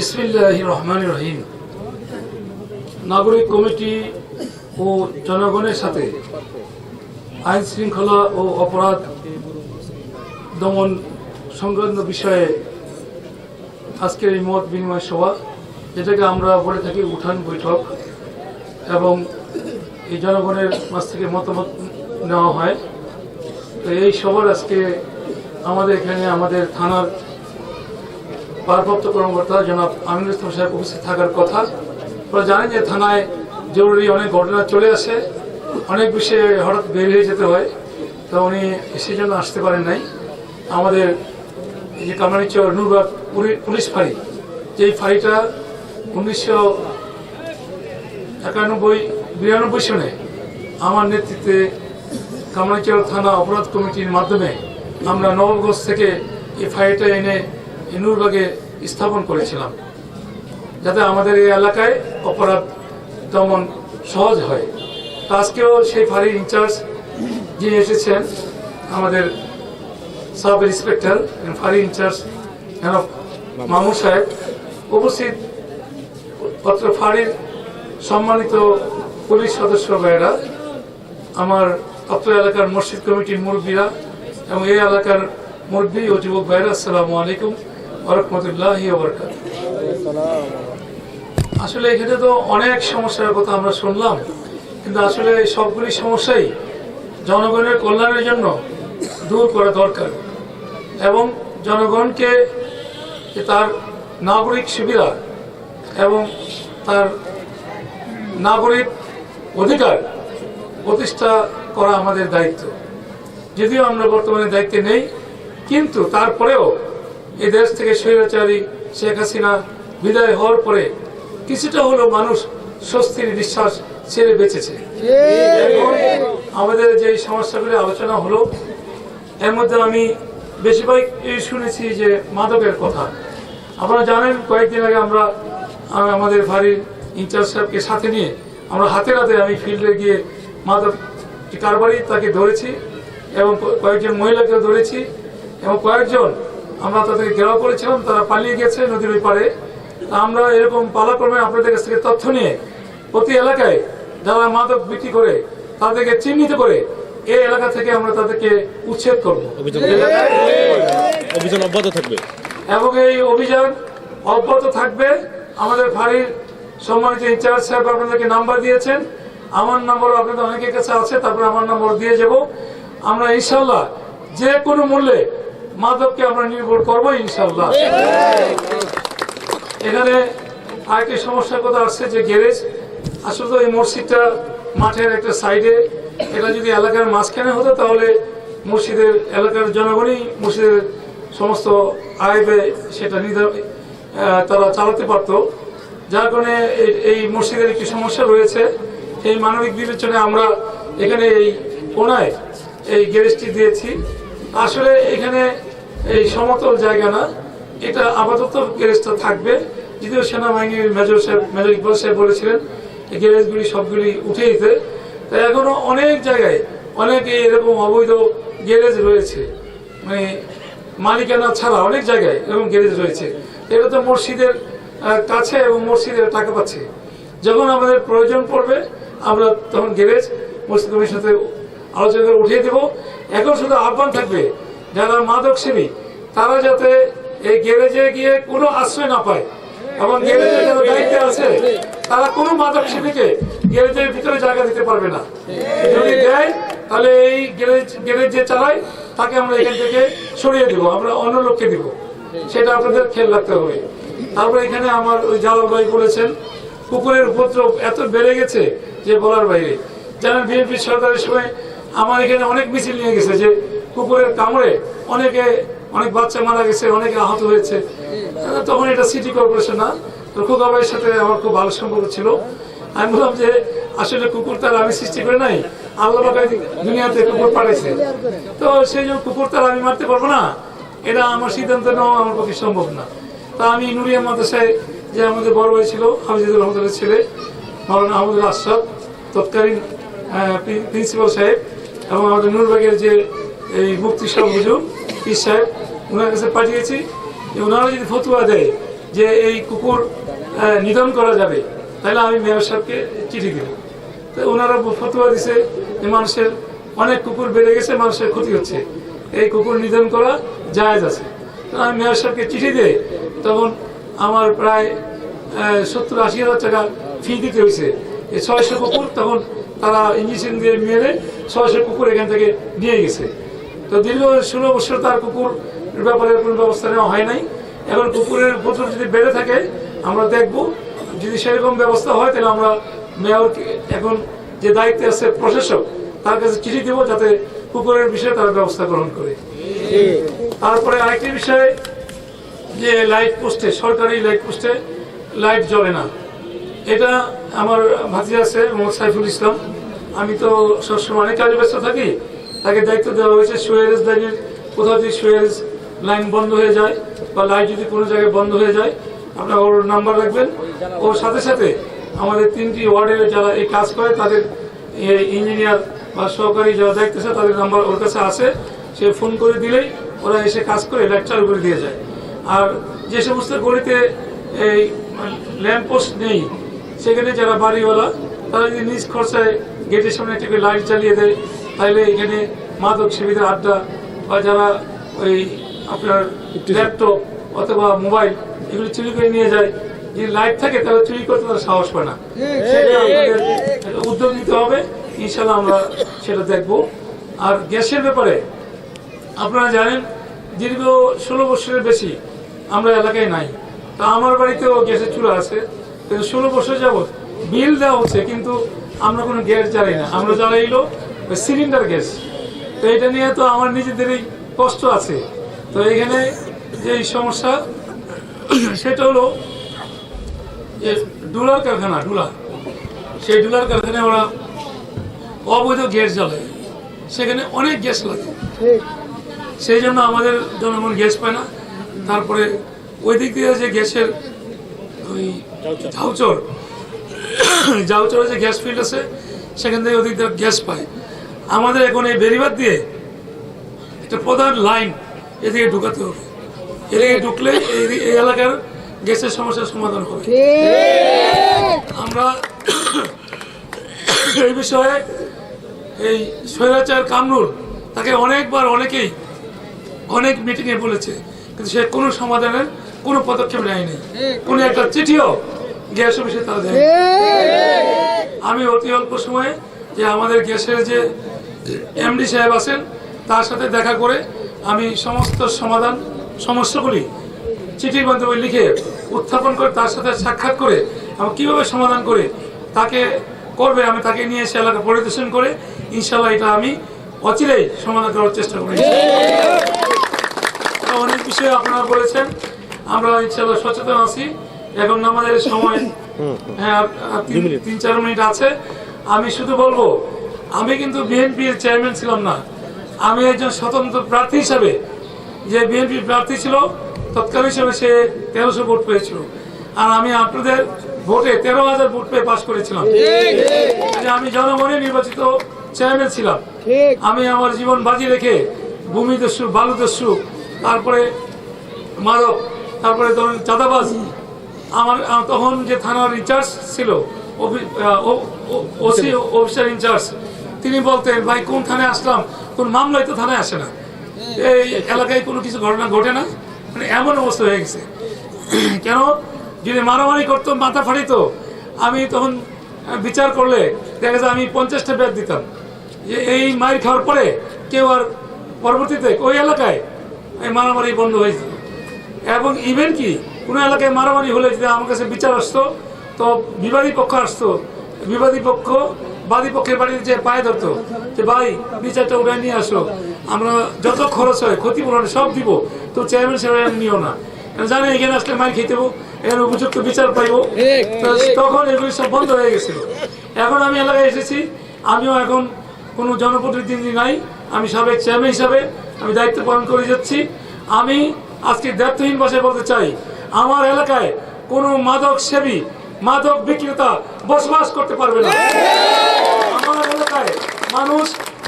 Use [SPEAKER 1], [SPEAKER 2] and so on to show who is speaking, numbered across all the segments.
[SPEAKER 1] রহমান রহিম নাগরিক কমিটি ও জনগণের সাথে আইন শৃঙ্খলা ও অপরাধ দমন সংক্রান্ত বিষয়ে আজকের এই মত বিনিময় সভা, যেটাকে আমরা বলে থাকি উঠান বৈঠক, এবং এই জনগণের মাছ থেকে মতামত নেওয়া হয়। তো এই সভার আজকে আমাদের এখানে আমাদের থানার ভারপ্রাপ্ত কর্মকর্তা জনাব আমিনুল ইসলাম সাহেব উপস্থিত থাকার কথা। ওরা জানেন যে থানায় জরুরি অনেক ঘটনা চলে আসে, অনেক বিষয়ে হঠাৎ বের হয়ে যেতে হয়। তো উনি সেই জন্য আসতে পারেন নাই। আমাদের এই যে কামারিচর নুরবাগ পুলি- পুলিশ ফাঁড়ি, যেই ফাঁড়িটা উনিশশো একানব্বই বিরানব্বই সনে আমার নেতৃত্বে কামারিচর থানা অপরাধ কমিটির মাধ্যমে আমরা নবগঞ্জ থেকে এই ফাঁড়িটা এনে এই নূরবাগে স্থাপন করেছিলাম, যাতে আমাদের এই এলাকায় অপরাধ দমন সহজ হয়। তো আজকেও সেই ফাঁড়ির ইনচার্জ যিনি এসেছেন, আমাদের সাব ইন্সপেক্টর ফাঁড়ি ইনচার্জ মামুন সাহেব, উপস্থিত অত্র ফাঁড়ির সম্মানিত পুলিশ সদস্য ভাইয়েরা, আমার অত্র এলাকার মসজিদ কমিটির মুরব্বীরা এবং এই এলাকার মুরব্বী ও যুবক ভাইরা আসসালামু আলাইকুম। আসলে এখানে তো অনেক সমস্যার কথা আমরা শুনলাম, কিন্তু আসলে সবগুলি সমস্যাই জনগণের কল্যাণের জন্য দূর করা দরকার। এবং জনগণকে তার নাগরিক সুবিধা এবং তার নাগরিক অধিকার প্রতিষ্ঠা করা আমাদের দায়িত্ব। যদিও আমরা বর্তমানে দায়িত্বে নেই, কিন্তু তারপরেও এই দেশ থেকে স্বৈরাচারী শেখ হাসিনা বিদায় হওয়ার পরে কিছুটা হলেও মানুষ স্বস্তির নিঃশ্বাস ছেড়ে বেঁচেছে। আমাদের যে সমস্যাগুলি আলোচনা হলো, এর মধ্যে আমি বেশিরভাগ এই শুনেছি যে মাদকের কথা। আপনারা জানেন, কয়েকদিন আগে আমরা আমাদের বাড়ির ইনচার্জ সাহেবকে সাথে নিয়ে আমরা হাতে হাতে আমি ফিল্ডে গিয়ে মাদক কারবারি তাকে ধরেছি এবং কয়েকজন মহিলাকেও ধরেছি এবং কয়েকজন আমরা তাদেরকে ঘেরাও করেছিলাম তারা পালিয়ে গেছে নদীর ওই পারে তা আমরা এরকম পালাক্রমে আপনাদের কাছ থেকে তথ্য নিয়ে প্রতি এলাকায় যারা মাদক বিক্রি করে তাদেরকে চিহ্নিত করে এই এলাকা থেকে আমরা তাদেরকে উচ্ছেদ করব।
[SPEAKER 2] অভিযান অব্যাহত থাকবে।
[SPEAKER 1] এবং এই অভিযান অব্যাহত থাকবে। আমাদের ফাঁড়ির সম্মানিত ইনচার্জ সাহেব আপনাদেরকে নাম্বার দিয়েছেন। আমার নম্বর আপনাদের অনেকের কাছে আছে তারপরে আমার নম্বর দিয়ে যাব। আমরা ইনশাল্লাহ যে কোনো মূল্যে মাদককে আমরা নির্ভর করব ইনশাল্লাহ এখানে আরেকটি সমস্যার কথা আসছে যে গ্যারেজ, আসলে এই মসজিদটা মাঠের একটা সাইডে, এটা যদি এলাকার মাঝখানে হতো তাহলে মসজিদের এলাকার জনগণই মসজিদের সমস্ত আয় ব্যয় সেটা তারা চালাতে পারতো। যার কারণে এই মসজিদের একটি সমস্যা রয়েছে। এই মানবিক বিবেচনায় আমরা এখানে এই কোনায় এই গ্যারেজটি দিয়েছি। আসলে এখানে এই সমতল জায়গা না, এটা আপাতত গ্যারেজটা থাকবে। যদিও সেনাবাহিনীর মেজর সাহেব, মেজর ইকবাল সাহেব বলেছিলেন গ্যারেজগুলি সবগুলি উঠে দিতে। তাই এখনও অনেক জায়গায় অনেক এরকম অবৈধ গ্যারেজ রয়েছে। মানে মালিকানা ছাড়া অনেক জায়গায় এরকম গ্যারেজ রয়েছে। এটা তো মসজিদের কাছে এবং মসজিদের টাকা পাচ্ছে। যখন আমাদের প্রয়োজন পড়বে, আমরা তখন গ্যারেজ, মসজিদ কমিটির সাথে আলোচনা করে উঠিয়ে দেব। এখন শুধু আহ্বান থাকবে, যারা মাদক সেবী, তারা যাতে এই গ্যারেজে গিয়ে কোনো আশ্রয় না পায় এবং গ্যারেজের যারা দায়িত্বে আছে, তারা কোনো মাদক সেবীকে গ্যারেজের ভিতরে জায়গা দিতে পারবে না। যদি দেয়, তাহলে এই গ্যারেজ গ্যারেজ যে চালায়, তাকে আমরা এখান থেকে সরিয়ে দেবো, আমরা অন্য লোককে দিব। সেটা আপনাদের খেয়াল রাখতে হবে। তারপরে এখানে আমার ওই জালাল ভাই বলেছেন, কুকুরের উপদ্রব এত বেড়ে গেছে যে বলার বাইরে। জানেন, বিএনপি সরকারের সময় আমার এখানে অনেক মিছিল নিয়ে গেছে যে কুকুরের কামড়ে অনেকে, অনেক বাচ্চা মারা গেছে, অনেকে আহত হয়েছে। তখন এটা সিটি কর্পোরেশন না। তো খোকা ভাইয়ের সাথে আমার খুব ভালো সম্পর্ক ছিল। আমি বললাম যে, আসলে কুকুর তার আমি সৃষ্টি করে নাই। আল্লাহ দুনিয়াতে কুকুর পাঠাইছে। তো সেই জন্য কুকুর তার আমি মারতে পারব না। এটা আমার সিদ্ধান্ত নেওয়া আমার পক্ষে সম্ভব না। তা আমি নুরিয়া মাদ্রাসায় যে আমাদের বড় ভাই ছিল, হাফিজুর রহমতুল্লাহ ছেলে, মৌলানা আহমদুল আশরাফ, তৎকালীন প্রিন্সিপাল সাহেব এবং আমাদের নুরবাগের যে এই মুক্তি সাহেব পীর সাহেব ওনার কাছে পাঠিয়েছি যে ওনারা যদি ফতুয়া দেয় যে এই কুকুর নিধন করা যাবে, তাহলে আমি মেয়র সাহেবকে চিঠি দেব। তো ওনারা ফতুয়া দিছে যে মানুষের অনেক কুকুর বেড়ে গেছে, মানুষের ক্ষতি হচ্ছে। এই কুকুর নিধন করা জায়েজ আছে। তো আমি মেয়র সাহেবকে চিঠি দিই, তখন আমার প্রায় সত্তর আশি হাজার টাকা ফি দিতে হয়েছে। এই ছয়শো কুকুর তখন তারা ইঞ্জেকশন দিয়ে মেরে ছয়শো কুকুর এখান থেকে নিয়ে গেছে। তো দীর্ঘ ষোলো বছর তার কুকুর ব্যাপারে কোনো ব্যবস্থা নেওয়া হয় নাই। এখন কুকুরের উপদ্রব যদি বেড়ে থাকে, আমরা দেখব। যদি সেরকম ব্যবস্থা হয়, তাহলে আমরা মেয়রকে এখন যে দায়িত্বে আছে প্রশাসক, তার কাছে চিঠি দেবো যাতে কুকুরের বিষয়ে তারা ব্যবস্থা গ্রহণ করে। তারপরে আরেকটি বিষয়ে, যে লাইট পোস্টে, সরকারি লাইট পোস্টে লাইট জ্বলে না। এটা আমার ভাতি আছে, মোহাম্মদ সাইফুল ইসলাম। আমি তো সবসময় অনেক কাজে ব্যস্ত থাকি। তাকে দায়িত্ব দেওয়া হয়েছে সুয়ারেজ লাইনের। কোথাও যদি সুয়ারেজ লাইন বন্ধ হয়ে যায় বা লাইট যদি কোনো জায়গায় বন্ধ হয়ে যায়, আপনার ওর নাম্বার রাখবেন। ওর সাথে সাথে আমাদের তিনটি ওয়ার্ডের যারা এই কাজ করে, তাদের ইঞ্জিনিয়ার বা সহকারী যারা দায়িত্ব আছে, তাদের নাম্বার ওর কাছে আছে। সে ফোন করে দিলেই ওরা এসে কাজ করে লাইট চালু করে দিয়ে যায়। আর যে সমস্ত গলিতে এই ল্যাম্প পোস্ট নেই, সেখানে যারা বাড়িওয়ালা, তারা যদি নিজ খরচায় গেটের সামনে একটি লাইট চালিয়ে দেয়। তাহলে এখানে মাদক সেবীদের আড্ডা বা যারা ওই আপনার ল্যাপটপ অথবা মোবাইল এগুলো চুরি করে নিয়ে যায় যদি লাইট থাকে তাহলে চুরি করতে তারা সাহস পায় না। উদ্যোগ নিতে হবে। ইনশাল্লাহ আমরা সেটা দেখব। আর গ্যাসের ব্যাপারে আপনারা জানেন দীর্ঘ ষোলো বছরের বেশি আমরা এলাকায় নাই। তা আমার বাড়িতেও গ্যাসের চুলা আছে। কিন্তু ষোলো বছর যাবৎ বিল দেওয়া হচ্ছে কিন্তু আমরা কোনো গ্যাস জ্বালাই না। আমরা জ্বালাইলো সিলিন্ডার গ্যাস। তো এটা নিয়ে তো আমার নিজেদেরই কষ্ট আছে। তো এখানে যে সমস্যা, সেটা হলো যে ডুলার কারখানা, ডুলা। সেই ডুলার কারখানায় ওরা অবৈধ গ্যাস জ্বালায়। সেখানে অনেক গ্যাস লাগে। সেই জন্য আমাদের জনগণ গ্যাস পায় না। তারপরে ওই দিক দিয়ে যে গ্যাসের ওই ঝাউচর ঝাউচরে যে গ্যাস ফিল্ড আছে সেখান থেকে দিয়ে গ্যাস পায়। আমাদের এখন এই বেরিবাদ দিয়ে একটা প্রধান লাইন এদিকে ঢুকাতে হবে। এদিকে ঢুকলে এই এলাকার গ্যাসের সমস্যার সমাধান হবে। আমরা এই বিষয়ে এই স্বৈরাচার কামরুল তাকে অনেকবার অনেকেই অনেক মিটিংয়ে বলেছে কিন্তু সে কোনো সমাধানের কোনো পদক্ষেপ নেয়নি। কোনো একটা চিঠিও গ্যাস অফিসে তারা দেয়। আমি অতি অল্প সময়ে যে আমাদের গ্যাসের যে এমডি সাহেব আছেন, তার সাথে দেখা করে আমি সমস্ত সমাধান সমস্যাগুলি চিঠির মাধ্যমে লিখে উত্থাপন করে তার সাথে সাক্ষাৎ করে এবং কীভাবে সমাধান করে তাকে করবে, আমি তাকে নিয়ে এসে এলাকা পরিদর্শন করে ইনশাল্লাহ এটা আমি অচিরেই সমাধান করার চেষ্টা করি অনেক বিষয়ে আপনারা বলেছেন, আমরা ইনশাল্লাহ সচেতন আছি। এখন আমাদের সময় হ্যাঁ তিন- তিন চার মিনিট আছে। আমি শুধু বলব আমি কিন্তু বিএনপির চেয়ারম্যান ছিলাম না। আমি একজন স্বতন্ত্র প্রার্থী হিসাবে যে বিএনপি প্রার্থী ছিল তৎকালীন হিসেবে সে তেরোশো ভোট পেয়েছিল। আর আমি আপনাদের ভোটে তেরো হাজার ভোট পেয়ে পাশ করেছিলাম। যে আমি জনগণের নির্বাচিত চেয়ারম্যান ছিলাম। আমি আমার জীবন বাজি রেখে ভূমিদস্যু বালুদস্যু তারপরে মাদক তারপরে ধরুন চাঁদাবাজ আমার তখন যে থানার ইনচার্জ ছিল ওসি অফিসার ইনচার্জ তিনি বলতেন ভাই কোন থানায় আসলাম? কোন মামলায় তো থানায় আসে না। এই এলাকায় কোনো কিছু ঘটনা ঘটে না। মানে এমন অবস্থা হয়ে গেছে। কেন? যদি মারামারি করতো মাথা ফাটিতো আমি তখন বিচার করলে দেখা যায় আমি পঞ্চাশটা ব্যাগ দিতাম। যে এই মার খাওয়ার পরে কেউ আর পরবর্তীতে ওই এলাকায় এই মারামারি বন্ধ হয়েছে এবং ইভেন কি কোনো এলাকায় মারামারি হলে যদি আমার কাছে বিচার আসতো তো বিবাদী পক্ষ আসতো। বিবাদী পক্ষ বাদী পক্ষের বাড়ির যে পায়ে ধরতো যে ভাই বিচারটা উঠে নিয়ে আসো। আমরা যত খরচ হয় ক্ষতিপূরণ সব দিব তো চেয়ারম্যান সাহেব নিও না। জানে এখানে আসলে মার খেতে দেবো এখানে উপযুক্ত বিচার পাইবো। তখন এগুলি সব বন্ধ হয়ে গেছিল। এখন আমি এলাকায় এসেছি আমিও এখন কোনো জনপ্রতিনিধি নাই আমি সাবেক চেয়ারম্যান হিসাবে আমি দায়িত্ব পালন করে যাচ্ছি। আমি আজকে দায়িত্বহীন ভাষায় বলতে চাই আমার এলাকায় কোনো মাদক সেবী মাদক বিক্রেতা বসবাস করতে পারবে না। আমার এলাকায় মানুষ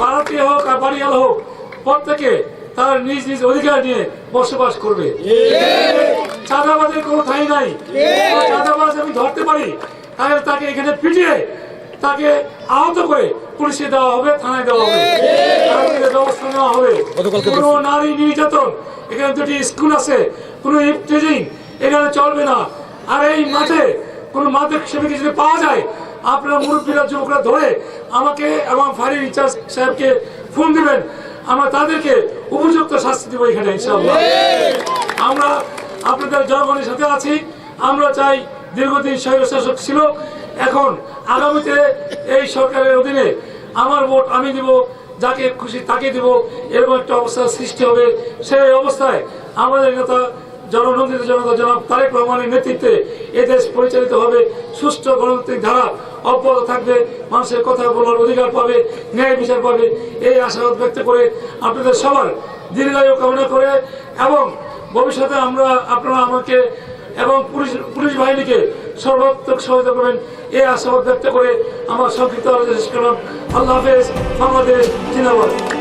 [SPEAKER 1] ভাড়াটিয়া হোক আর বাড়িয়াল হোক প্রত্যেকে তার নিজ নিজ অধিকার নিয়ে বসবাস করবে। চাঁদাবাজের কোনো ঠাঁই নাই। চাঁদাবাজ আমি ধরতে পারি তাহলে তাকে এখানে পিটিয়ে তাকে আহত করে পুলিশে দেওয়া হবে থানায় দেওয়া হবে। ব্যবস্থা নেওয়া হবে। কোনো নারী নির্যাতন এখানে দুটি স্কুল আছে কোনো ইফটেজিং এখানে চলবে না। আর এই মাঠে কোনো মাদক সেবীকে যদি পাওয়া যায়, আপনারা মুরব্বীরা, যুবকরা ধরে আমাকে এবং ফায়ার ইনচার্জ সাহেবকে ফোন দিবেন। আমরা তাদেরকে উপযুক্ত শাস্তি দেবো এখানে আমরা আপনাদের জনগণের সাথে আছি। আমরা চাই দীর্ঘদিন স্বৈরশাসক ছিল। এখন আগামীতে এই সরকারের অধীনে আমার ভোট আমি দিব, যাকে খুশি তাকে দিব, এরকম একটা অবস্থার সৃষ্টি হবে। সেই অবস্থায় আমাদের নেতা জননন্দিত জনতা জনাব তারেক রহমানের নেতৃত্বে এদেশ পরিচালিত হবে। সুষ্ঠু গণতান্ত্রিক ধারা অব্যাহত থাকবে। মানুষের কথা বলার অধিকার পাবে, ন্যায় বিচার পাবে। এই আশাবাদ ব্যক্ত করে আপনাদের সবার দীর্ঘায়ু কামনা করে এবং ভবিষ্যতে আমরা আপনারা আমাকে এবং পুলিশ পুলিশ বাহিনীকে সর্বাত্মক সহায়তা করবেন। এই আশাবাদ ব্যক্ত করে আমার সংক্ষিপ্ত আলোচনা শেষ করলাম। আল্লাহ হাফেজ, বাংলাদেশ জিন্দাবাদ।